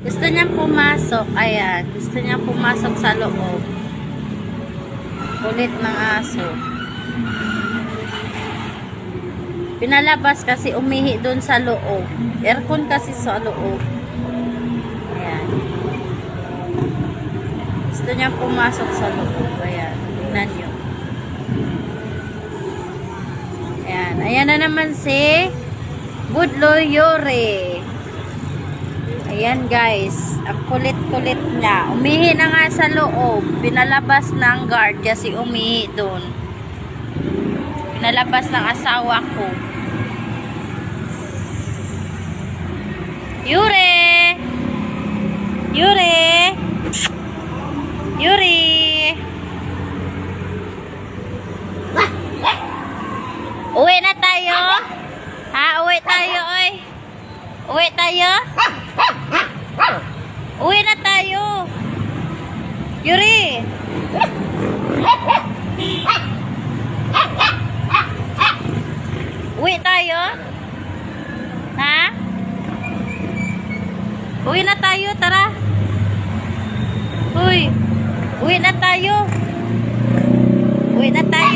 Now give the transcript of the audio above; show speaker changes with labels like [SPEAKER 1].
[SPEAKER 1] Gusto niyang pumasok. Ayan. Gusto niyang pumasok sa loob. Kulit ng aso. Pinalabas kasi umihi doon sa loob. Aircon kasi sa loob. Ayan. Gusto niyang pumasok sa loob. Ayan. Tingnan niyo. Ayan. Ayan na naman si Budlo Yore. Ayan guys. Ang kulit-kulit niya. Umihi na nga sa loob. Pinalabas ng guard kasi umihi doon. Pinalabas ng asawa ko. Yure! Yure! Yuri! Uwi na tayo? Ha? Uwi tayo, oy. Uwi tayo? Uwi na tayo. Yuri! Uwi tayo? Ha? Uwi na tayo, tara. Uy, uwi na tayo. Uwi na tayo.